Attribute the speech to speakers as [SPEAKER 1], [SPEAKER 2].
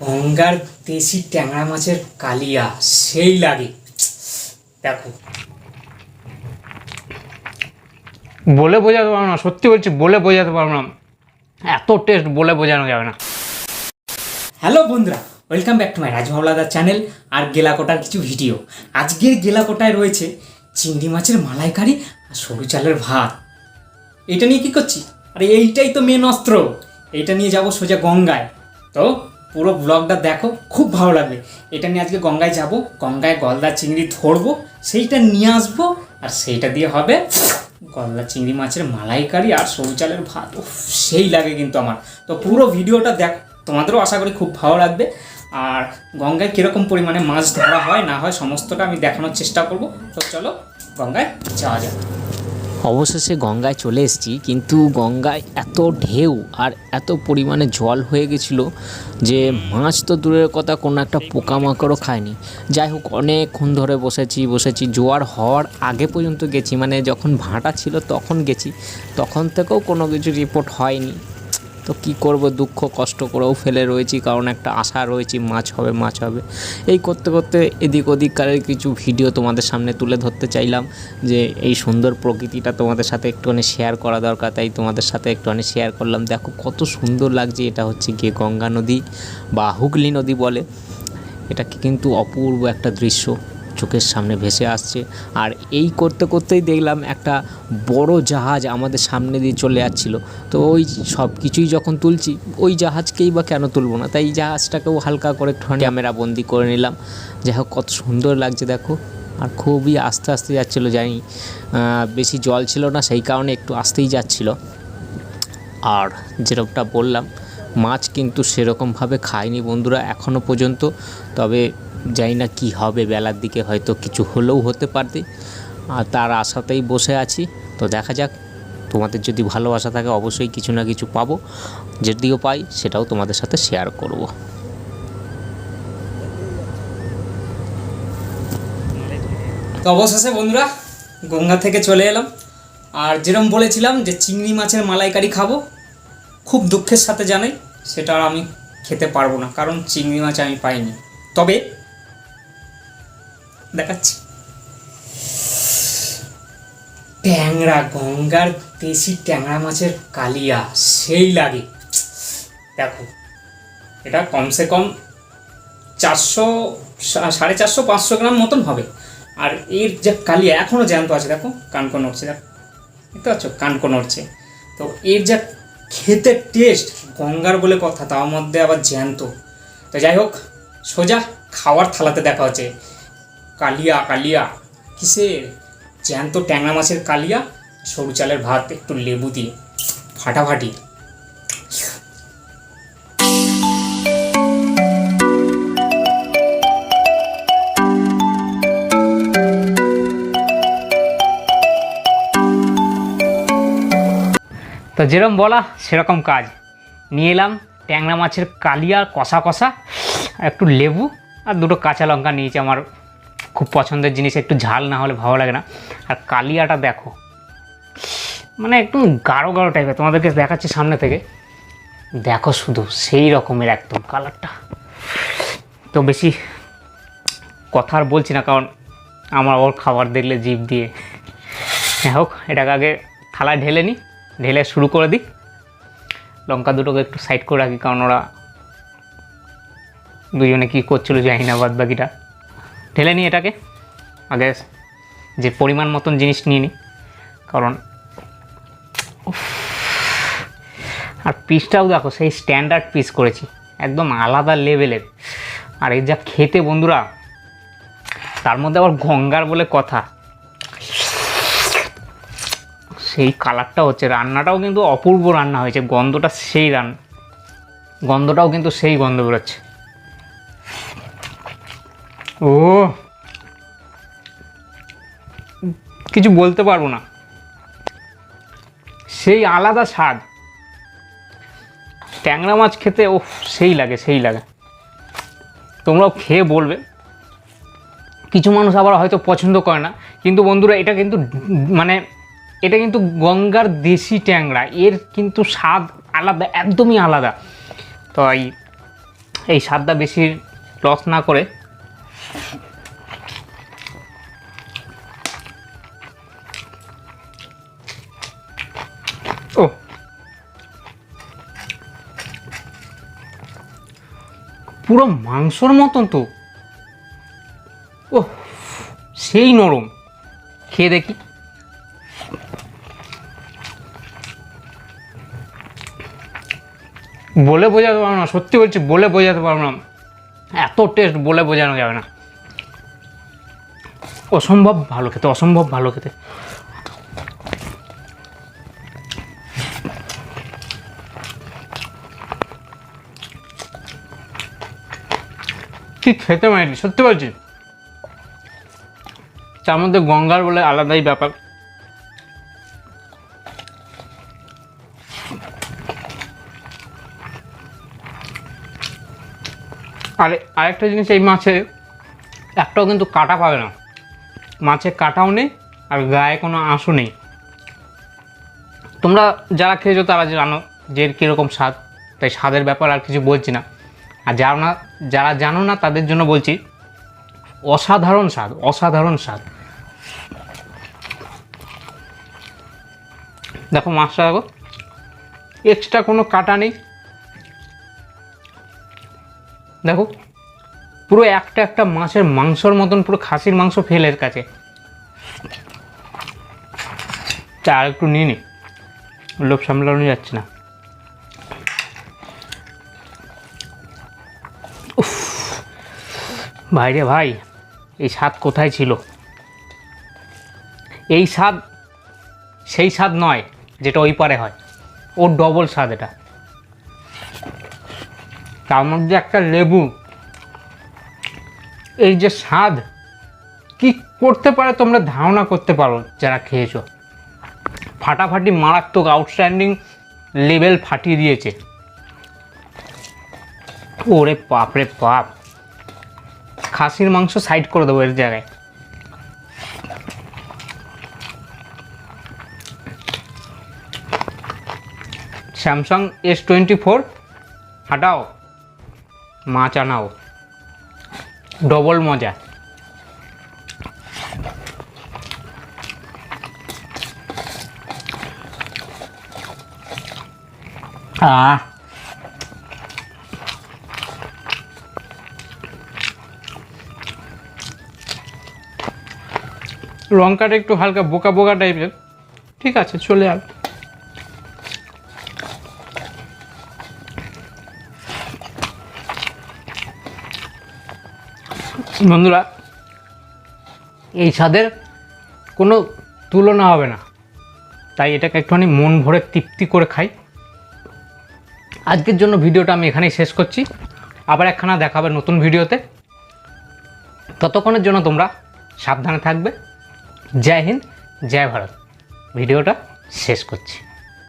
[SPEAKER 1] গঙ্গার দেশি ট্যাংরা মাছের কালিয়া সেই লাগে। দেখো।
[SPEAKER 2] বলে বোঝাতে পারব না সত্যি বলছি বলে বোঝাতে পারব না। এত টেস্ট বলে বোঝানো যাবে না।
[SPEAKER 1] হ্যালো বন্ধুরা ওয়েলকাম ব্যাক টু মাই রাজভাবলাদার চ্যানেল আর গেলাকোটার কিছু ভিডিও আজকের গেলাকোটায় রয়েছে চিংড়ি মাছের মালাইকারি আর সরু চালের ভাত। এটা নিয়ে কি করছি? আরে এইটাই তো মেন অস্ত্র। এইটা নিয়ে যাব সোজা গঙ্গায়। তো পুরো ব্লগটা দেখো, খুব ভালো লাগবে। এটা নিয়ে আজকে গঙ্গায় যাব, গঙ্গায় গলদা চিংড়ি ধরবো, সেইটা নিয়ে আসব, আর সেইটা দিয়ে হবে গলদা চিংড়ি মাছের মালাইকারি আর সরু চালের ভাত। সেই লাগে কিন্তু আমার। তো পুরো ভিডিওটা দেখ, তোমাদেরও আশা করি খুব ভালো লাগবে। আর গঙ্গায় কীরকম পরিমাণে মাছ ধরা হয়, না হয়, সমস্তটা আমি দেখানোর চেষ্টা করব। তো চলো, গঙ্গায় যাওয়া যাক।
[SPEAKER 3] অবশেষে গঙ্গায় চলে এসেছি, কিন্তু গঙ্গায় এত ঢেউ আর এত পরিমাণে জল হয়ে গেছিল যে মাছ তো দূরের কথা, কোনো একটা পোকামাকড়ও খায়নি। যাই হোক, অনেকক্ষণ ধরে বসেছি বসেছি। জোয়ার হওয়ার আগে পর্যন্ত গেছি মানে যখন ভাঁটা ছিল তখন গেছি। তখন থেকেও কোনো কিছু রিপোর্ট হয়নি। তো কি করব, দুঃখ, কষ্ট করেও ফেলে রয়েছি, কারণ একটা আশা রয়েছে, মাছ হবে মাছ হবে। এই করতে করতে এদিক ওদিককারের কিছু ভিডিও তোমাদের সামনে তুলে ধরতে চাইলাম, যে এই সুন্দর প্রকৃতিটা তোমাদের সাথে একটুখানি শেয়ার করা দরকার, তাই তোমাদের সাথে একটুখানি শেয়ার করলাম। দেখো, কত সুন্দর লাগছে, এটা হচ্ছে গিয়ে গঙ্গা নদী, বা হুগলি নদী বলে। এটা কিন্তু অপূর্ব একটা দৃশ্য। চোখের সামনে ভেসে আসছে। আর এই করতে করতেই দেখলাম একটা বড় জাহাজ আমাদের সামনে দিয়ে চলে যাচ্ছিল। তো ওই সব কিছুই যখন তুলছি, ওই জাহাজকেই বা কেন তুলবো না? তাই জাহাজটাকেও হালকা করে ক্যামেরা বন্দি করে নিলাম। যাই হোক, কত সুন্দর লাগছে দেখো। আর খুবই আস্তে আস্তে যাচ্ছিল, জানি বেশি জল ছিল না, সেই কারণে একটু আস্তেই যাচ্ছিল। আর যেরকমটা বললাম, মাছ কিন্তু সেরকমভাবে খায়নি বন্ধুরা এখনও পর্যন্ত। তবে জানি না কী হবে, বেলার দিকে হয়তো কিছু হলেও হতে পারতে আর তার আশাতেই বসে আছি। তো দেখা যাক, তোমাদের যদি ভালোবাসা থাকে অবশ্যই কিছু না কিছু পাবো। যদিও পাই, সেটাও তোমাদের সাথে শেয়ার করব।
[SPEAKER 1] তো অবশেষে বন্ধুরা, গঙ্গা থেকে চলে এলাম। আর যেরকম বলেছিলাম যে চিংড়ি মাছের মালাইকারি খাব, খুব দুঃখের সাথে জানাই, সেটা আর আমি খেতে পারব না, কারণ চিংড়ি মাছ আমি পাইনি। তবে দেখাচ্ছি। ট্যাংরা, গঙ্গার দেশি ট্যাংরা মাছের কালিয়া, সেই লাগে। দেখো, এটা কমসে কম চারশো সাড়ে চারশো, পাঁচশো গ্রাম মতন হবে। আর এর যে কালিয়া এখনও জ্যান্ত আছে, দেখো, কানকো নড়ছে, দেখো। দেখতে পাচ্ছ? কানকো নড়ছে। তো এর যা খেতে টেস্ট গঙ্গার বলে কথা তার মধ্যে আবার জ্যান্ত। তো যাই হোক, সোজা খাওয়ার থালাতে দেখা হচ্ছে। কালিয়া কালিয়া। কিসের জ্যান্ত ট্যাংরা মাছের কালিয়া? সরু চালের ভাত, একটু লেবু দিয়ে। ফাটাফাটি।
[SPEAKER 2] তো যেরকম বলা, সেরকম কাজ। নিয়ে এলাম ট্যাংরা মাছের কালিয়া কষা কষা, একটু লেবু আর দুটো কাঁচা লঙ্কা নিয়েছি আমার খুব পছন্দের জিনিস, একটু ঝাল না হলে ভালো লাগে না। আর কালিয়াটা দেখো মানে একটু গাঢ় গাঢ় টাইপের তোমাদেরকে দেখাচ্ছি সামনে থেকে। দেখো শুধু, সেই রকমের একদম কালারটা তো বেশি কথা আর বলছি না, কারণ আমার ওর খাবার দেখলে জিভ দিয়ে। যাই হোক, এটাকে আগে থালায় ঢেলে নিই ঢেলে শুরু করে দিই। লঙ্কা দুটোকে একটু সাইড করে রাখি, কারণ ওরা দুজনে কী করছিল জানি না বাদ বাকিটা ঢেলে নিই এটাকে আগে যে পরিমাণ মতন জিনিস নিয়ে নিই। কারণ। আর পিসটাও দেখো, সেই স্ট্যান্ডার্ড পিস করেছি, একদম আলাদা লেভেলের আর এই যা খেতে বন্ধুরা, তার মধ্যে আবার গঙ্গার বলে কথা। সেই কালারটা হচ্ছে, রান্নাটাও কিন্তু অপূর্ব রান্না হয়েছে, গন্ধটা সেই রান্না গন্ধটাও কিন্তু সেই গন্ধ বেরোচ্ছে। ও। কিছু বলতে পারব না। সেই আলাদা স্বাদ। ট্যাংরা মাছ খেতে ও সেই লাগে সেই লাগে। তোমরাও খেয়ে বলবে। কিছু মানুষ আবার হয়তো পছন্দ করে না। কিন্তু বন্ধুরা, এটা কিন্তু মানে এটা কিন্তু গঙ্গার দেশি ট্যাংরা। এর কিন্তু স্বাদ আলাদা, একদমই আলাদা। তো এই এই স্বাদটা বেশি লস না করে পুরো মাংসর মতন তো। ও সেই নরম। খেয়ে দেখি। বলে বোঝাতে পারব না, সত্যি বলছি, বলে বোঝাতে পারব না। এত টেস্ট বলে বোঝানো যাবে না। অসম্ভব ভালো খেতে, অসম্ভব ভালো খেতে। কি খেতে পারিনি সত্যি বলছি? তার মধ্যে গঙ্গার বলে আলাদাই ব্যাপার। আর, আরেকটা জিনিস এই মাছে, একটাও কিন্তু কাটা পাবে না। মাছে কাটাও নেই, আর গায়ে কোনো আঁশও নেই। তোমরা যারা খেয়েছো তারা জানো যে কীরকম স্বাদ, তাই স্বাদের ব্যাপার আর কিছু বলছি না। আর যারা না যারা জানো না, তাদের জন্য বলছি, অসাধারণ স্বাদ অসাধারণ স্বাদ। দেখো মাছটা দেখো এক্সট্রা কোনো কাটা নেই। দেখো, পুরো একটা একটা মাছের মাংসর মতন, পুরো খাসির মাংস ফেলের কাছে। চা একটু নিয়ে নি। লোভ সামলানো যাচ্ছে না। ভাইরে ভাই, এই স্বাদ কোথায় ছিল? এই স্বাদ, সেই স্বাদ নয় যেটা ওই পারে হয়। ওর ডবল স্বাদ এটা। তার মধ্যে একটা লেবু। এই যে স্বাদ, কি করতে পারে তোমরা ধারণা করতে পারো যারা খেয়েছো? ফাটাফাটি মারাত্মক আউটস্ট্যান্ডিং লেভেল ফাটিয়ে দিয়েছে। ওরে বাপ রে বাপ। খাসির মাংস সাইড করে দেবো এর জায়গায়। স্যামসাং এস টোয়েন্টি ফোর হাটাও, মাছ আনাও। ডবল মজা। আহ লঙ্কাটা একটু হালকা বোকা বোকা টাইপের। ঠিক আছে, চলে আস বন্ধুরা, এই স্বাদের কোনো তুলনা হবে না। তাই এটাকে একটুখানি মন ভরে তৃপ্তি করে খাই। আজকের জন্য ভিডিওটা আমি এখানেই শেষ করছি। আবার একখানা দেখাবে নতুন ভিডিওতে। ততক্ষণের জন্য তোমরা সাবধানে থাকবে। জয় হিন্দ জয় ভারত। ভিডিওটা শেষ করছি।